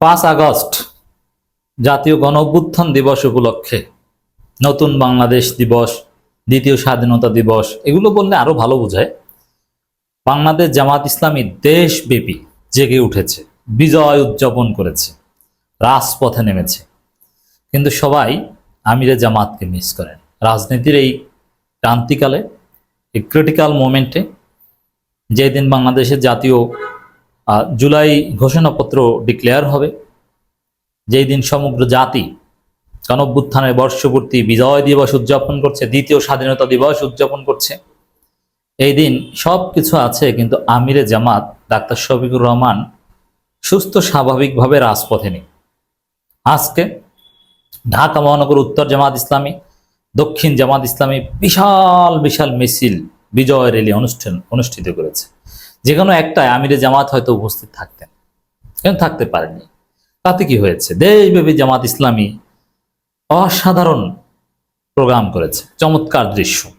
পাঁচ আগস্ট, জাতীয় গণ অভ্যুত্থান দিবস উপলক্ষে নতুন বাংলাদেশ দিবস, দ্বিতীয় স্বাধীনতা দিবস, এগুলো বললে আরও ভালো বোঝায়। বাংলাদেশ জামাত ইসলামী দেশব্যাপী জেগে উঠেছে, বিজয় উদযাপন করেছে, রাজপথে নেমেছে। কিন্তু সবাই আমিরে জামাতকে মিস করেন। রাজনীতির এই ক্রান্তিকালে, এই ক্রিটিক্যাল মোমেন্টে যেদিন বাংলাদেশের জাতীয় জুলাই ঘোষণাপত্র ডিক্লেয়ার হবে। যেই দিন সমগ্র জাতি গণভ্যুত্থানের বর্ষপূর্তি বিজয় দিবস উদযাপন করছে, দ্বিতীয় স্বাধীনতা দিবস উদযাপন করছে। এই দিন সব কিছু আছে কিন্তু আমিরে জামাত ডাক্তার শফিকুর রহমান সুস্থ স্বাভাবিকভাবে রাজপথে নেই। আজকে ঢাকা মহানগর উত্তর জামাত ইসলামী, দক্ষিণ জামাত ইসলামী বিশাল বিশাল মিছিল বিজয় র্যালি অনুষ্ঠান, অনুষ্ঠিত করেছে। যে কোনো একটাই আমিরে জামাত হয়তো উপস্থিত থাকতেন। কিন্তু থাকতে পারেননি? তাতে কি হয়েছে? দেশব্যাপী জামাত ইসলামী অসাধারণ প্রোগ্রাম করেছে। চমৎকার দৃশ্য।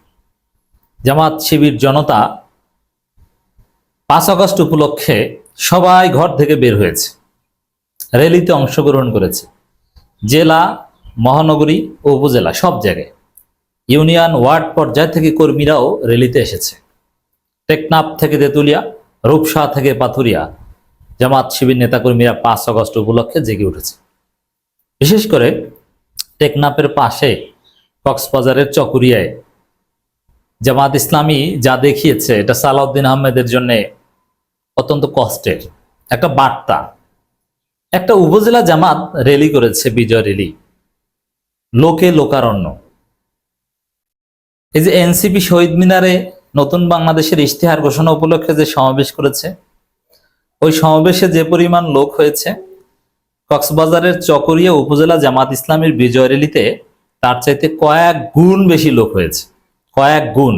জামাত শিবির জনতা পাঁচ আগস্ট উপলক্ষে সবাই ঘর থেকে বের হয়েছে। র্যালিতে অংশগ্রহণ করেছে। জেলা, মহানগরী ও উপজেলা সব জায়গায়। ইউনিয়ন ওয়ার্ড পর্যায় থেকে কর্মীরাও র্যালিতে এসেছে। টেকনাফ থেকে তেঁতুলিয়া রূপসা থেকে পাথুরিয়া জামাত শিবির নেতাকর্মীরা পাঁচ আগস্ট উপলক্ষে জেগে উঠেছে। বিশেষ করে টেকনাপের পাশে কক্সবাজারের চকুরিয়ায় জামাত ইসলামী যা দেখিয়েছে, এটা সালাউদ্দিন আহমেদের জন্য অত্যন্ত কষ্টের একটা বার্তা। একটা উপজেলা জামাত র্যালি করেছে, বিজয় র্যালি। লোকে লোকারণ্য। এই যে এনসিপি শহীদ মিনারে নতুন বাংলাদেশের ইশতেহার ঘোষণা উপলক্ষে যে সমাবেশ করেছে, ওই সমাবেশে যে পরিমাণ লোক হয়েছে, কক্সবাজারের চকরিয়া উপজেলা জামাত ইসলামের বিজয় র্যালিতে তার চাইতে কয়েক গুণ বেশি লোক হয়েছে, কয়েক গুণ।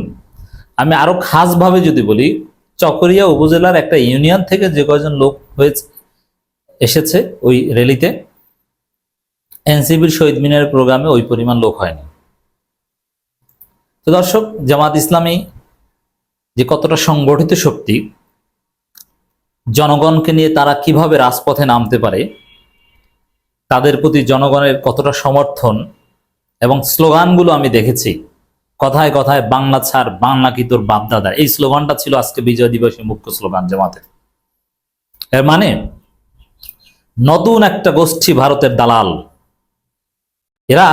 আমি আরও খাসভাবে যদি বলি, চকরিয়া উপজেলার একটা ইউনিয়ন থেকে যে কয়জন লোক হয়েছে, এসেছে ওই র্যালিতে এনসিবির শহীদ মিনারের প্রোগ্রামে ওই পরিমাণ লোক হয়নি। তো দর্শক, জামাত ইসলামী যে কতটা সংগঠিত শক্তি জনগণকে নিয়ে তারা কীভাবে রাজপথে নামতে পারে, তাদের প্রতি জনগণের কতটা সমর্থন এবং স্লোগানগুলো আমি দেখেছি। কথায় কথায় বাংলা ছাড়, বাংলা কি তোর বাপদাদা এই স্লোগানটা ছিল আজকে বিজয় দিবসের মুখ্য স্লোগান জামাতের। এর মানে নতুন একটা গোষ্ঠী ভারতের দালাল। এরা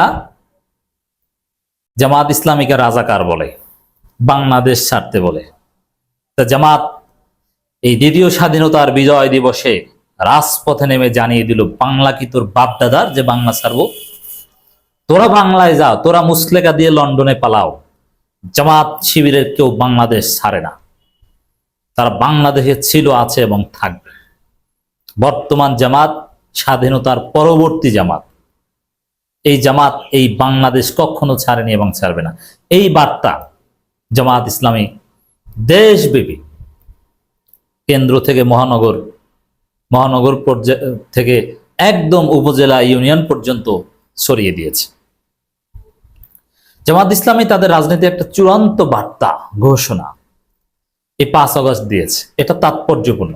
জামাত ইসলামীকে রাজাকার বলে। বাংলাদেশ ছাড়তে বলে। তা জামাত, এই দ্বিতীয় স্বাধীনতার বিজয় দিবসে রাজপথে নেমে জানিয়ে দিল, বাংলা কি তোর বাপ দাদার যে বাংলা ছাড়বো? তোরা বাংলায় যা, তোরা মুসলেকা দিয়ে লন্ডনে পালাও। জামাত শিবিরের কেউ বাংলাদেশ ছাড়ে না। তারা বাংলাদেশে ছিল, আছে এবং থাকবে। বর্তমান জামাত, স্বাধীনতার পরবর্তী জামাত। এই জামাত এই বাংলাদেশ কখনো ছাড়েনি এবং ছাড়বে না। এই বার্তা জামাত ইসলামী দেশব্যাপী কেন্দ্র থেকে মহানগর মহানগর পর্যায় থেকে একদম উপজেলা ইউনিয়ন পর্যন্ত ছড়িয়ে দিয়েছে। জামাত ইসলামী তাদের রাজনীতি একটা চূড়ান্ত বার্তা, ঘোষণা। এই পাঁচ আগস্ট দিয়েছে। এটা তাৎপর্যপূর্ণ।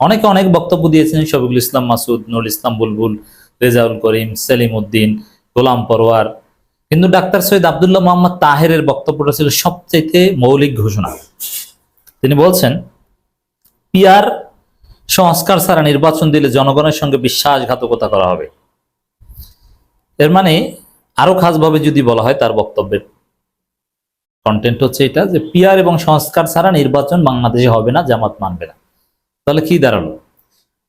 অনেকে অনেক বক্তব্য দিয়েছেন শফিকুল ইসলাম মাসুদ, নুরুল ইসলাম বুলবুল, রেজাউল করিম, সেলিম উদ্দিন, গোলাম পরোয়ার কিন্তু ডাক্তার সৈয়দ আবদুল্লাহ মোহাম্মদ তাহেরের বক্তব্যটা ছিল সবচাইতে মৌলিক ঘোষণা। তিনি বলছেন, পিয়ার সংস্কার ছাড়া নির্বাচন দিলে জনগণের সঙ্গে বিশ্বাসঘাতকতা করা হবে। এর মানে আরও খাসভাবে যদি বলা হয় তার বক্তব্যের কন্টেন্ট হচ্ছে এটা যে পিয়ার এবং সংস্কার ছাড়া নির্বাচন বাংলাদেশে হবে না, জামাত মানবে না। তাহলে কি দাঁড়াল?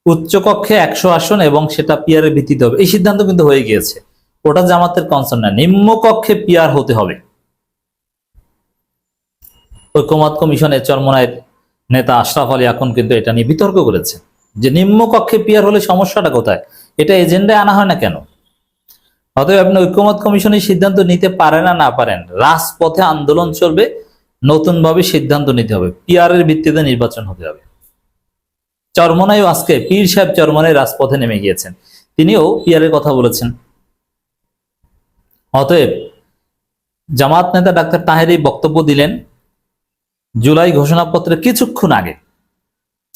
উচ্চকক্ষে একশো আসন এবং সেটা পিয়ারের ভিত্তিতে হবে। এই সিদ্ধান্ত কিন্তু হয়ে গিয়েছে। ওটা জামাতের কনসার্ন না। নিম্নকক্ষে পিয়ার হতে হবে। ঐক্যমত কমিশনের চরমনায়ের নেতা আশরাফ আলী এখন কিন্তু এটা নিয়ে বিতর্ক করেছে। যে নিম্নকক্ষে পিয়ার হলে সমস্যাটা কোথায়? এটা এজেন্ডায় আনা হয় না কেন? অতএব আপনি ঐক্যমত কমিশনের সিদ্ধান্ত নিতে পারেন না না পারেন, রাজপথে আন্দোলন চলবে নতুন ভাবে সিদ্ধান্ত নিতে হবে পিয়ারের ভিত্তিতে নির্বাচন হতে হবে। চরমনাইও আজকে পীর সাহেব চরমনাই রাজপথে নেমে গিয়েছেন। তিনিও পিয়ারের কথা বলেছেন। অতএব জামাত নেতা ডাক্তার তাহের বক্তব্য দিলেন জুলাই ঘোষণাপত্রের কিছুক্ষণ আগে।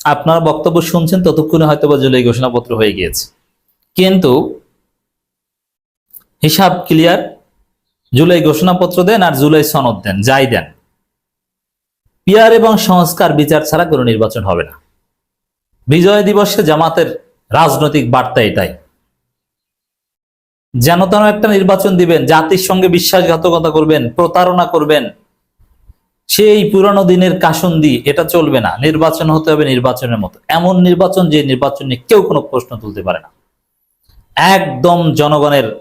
আপনারা বক্তব্য শুনছেন, ততক্ষণে হয়তো বা জুলাই ঘোষণাপত্র হয়ে গিয়েছে। কিন্তু হিসাব ক্লিয়ার, জুলাই ঘোষণাপত্র দেন আর জুলাই সনদ দেন, যাই দেন। পিয়ার এবং সংস্কার বিচার ছাড়া কোনো নির্বাচন হবে না। বিজয় দিবসে জামাতের রাজনৈতিক বার্তা এটাই। যেন তেন একটা নির্বাচন দিবেন, জাতির সঙ্গে বিশ্বাসঘাতকতা করবেন, প্রতারণা করবেন, সেই পুরানো দিনের কাসন্দি, এটা চলবে না। নির্বাচন হতে হবে নির্বাচনের মতো। এমন নির্বাচন যে নির্বাচন নিয়ে কেউ কোনো প্রশ্ন তুলতে পারে না। একদম জনগণের,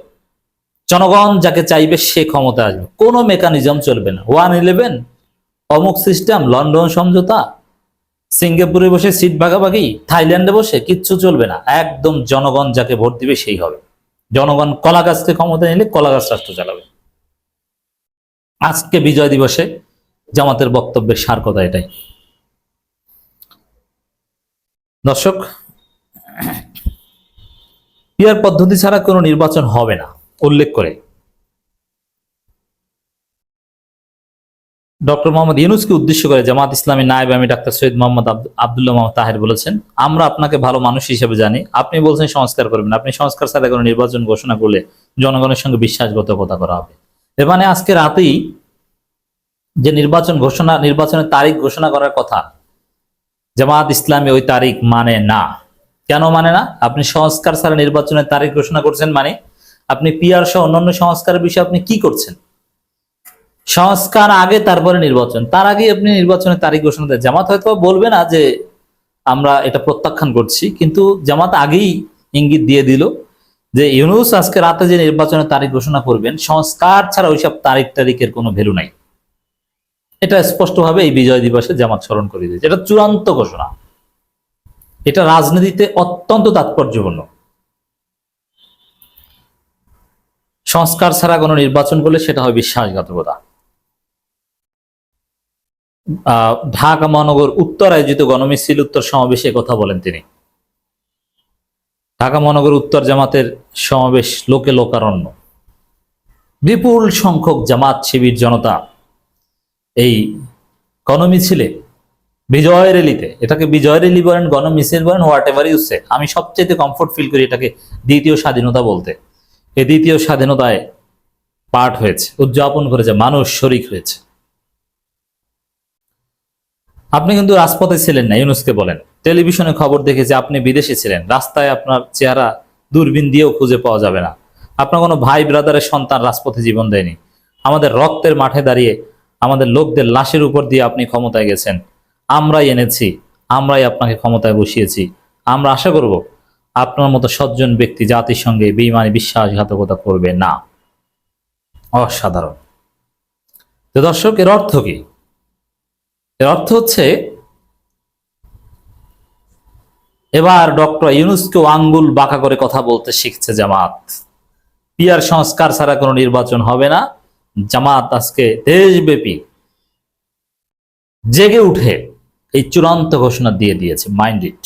জনগণ যাকে চাইবে সে ক্ষমতা আসবে। কোনো মেকানিজম চলবে না। ওয়ান ইলেভেন অমুক সিস্টেম লন্ডন সমঝোতা সিঙ্গাপুরে বসে সিট ভাগাভাগি থাইল্যান্ডে বসে কিচ্ছু চলবে না। একদম জনগণ যাকে ভোট দিবে সেই হবে। জনগণ কলা গাছকে ক্ষমতা নিলে কলা গাছ রাষ্ট্র চালাবে। আজকে বিজয় দিবসে জামাতের বক্তব্যের সার কথা এটাই। দর্শক পিয়ার পদ্ধতি ছাড়া কোনো নির্বাচন হবে না, উল্লেখ করে। ডক্টর মোহাম্মদ ইউনুসকে উদ্দেশ্য করে জামাত ইসলামী নায়েব আমি ডাক্তার সৈয়দ মোহাম্মদ আব্দ- আব্দুল্লাহ মোহাম্মদ তাহের বলেছেন, আমরা আপনাকে ভালো মানুষ হিসেবে জানি। আপনি বলছেন সংস্কার করবেন। আপনি সংস্কার ছাড়া কোনো নির্বাচন ঘোষণা করলে জনগণের সঙ্গে বিশ্বাসঘাতকতা করা হবে। এর মানে আজকে রাতেই যে নির্বাচন ঘোষণা, নির্বাচনের তারিখ ঘোষণা করার কথা, জামাত ইসলামী ওই তারিখ মানে না। কেন মানে না? আপনি সংস্কার ছাড়া নির্বাচনের তারিখ ঘোষণা করছেন মানে আপনি পিআর সহ অন্যান্য সংস্কারের বিষয়ে আপনি কি করছেন? সংস্কার আগে, তারপরে নির্বাচন। তার আগে আপনি নির্বাচনের তারিখ ঘোষণা দেন। জামাত হয়তো বলবে না যে আমরা এটা প্রত্যাখ্যান করছি, কিন্তু জামাত আগেই ইঙ্গিত দিয়ে দিল যে ইউনুস আজকে রাতে যে নির্বাচনের তারিখ ঘোষণা করবেন, সংস্কার ছাড়া ওইসব তারিখ তারিখের কোনো ভ্যালু নাই। এটা স্পষ্টভাবে এই বিজয় দিবসে জামাত স্মরণ করে দিয়েছে। এটা চূড়ান্ত ঘোষণা। এটা রাজনীতিতে অত্যন্ত তাৎপর্যপূর্ণ। সংস্কার ছাড়া কোনো নির্বাচন করলে সেটা হয় বিশ্বাসঘাতকতা। ঢাকা মহানগর উত্তর আয়োজিত গণমিছিল উত্তর সমাবেশে কথা বলেন তিনি। ঢাকা মহানগর উত্তর জামাতের সমাবেশ লোকে লোকারণ্য। বিপুল সংখ্যক জামাত শিবির জনতা এই গণমিছিলে বিজয় র্যালিতে, এটাকে বিজয় র্যালি বলেন, গণমিছিল বলেন হোয়াট এভার ইউসে আমি সবচেয়ে কমফোর্ট ফিল করি এটাকে দ্বিতীয় স্বাধীনতা বলতে। এই দ্বিতীয় স্বাধীনতায় পাঠ হয়েছে, উদযাপন করেছে, মানুষ শরিক হয়েছে। আপনি কিন্তু রাজপথে ছিলেন না, ইউনুসকে বলেন। টেলিভিশনে খবর দেখেছে আপনি বিদেশে ছিলেন, রাস্তায় আপনার চেহারা দূরবীন দিয়েও খুঁজে পাওয়া যাবে না। আপনার কোনো ভাই, ব্রাদারের সন্তান রাজপথে জীবন দেয়নি। আমাদের রক্তের মাঠে দাঁড়িয়ে আমাদের লোকদের লাশের উপর দিয়ে আপনি ক্ষমতায় গেছেন। আমরাই এনেছি, আমরাই আপনাকে ক্ষমতায় বসিয়েছি। আমরা আশা করব আপনার মতো সজ্জন ব্যক্তি জাতির সঙ্গে বেইমানি বিশ্বাসঘাতকতা করবে না। অসাধারণ। তো দর্শক, এর অর্থ কি? এর অর্থ হচ্ছে, এবার ডক্টর ইউনুসকে আঙ্গুল বাঁকা করে কথা বলতে শিখছে জামাত। পিয়ার সংস্কার ছাড়া কোনো নির্বাচন হবে না। জামাত আজকে দেশব্যাপী জেগে উঠে এই চূড়ান্ত ঘোষণা দিয়ে দিয়েছে, মাইন্ড ইট।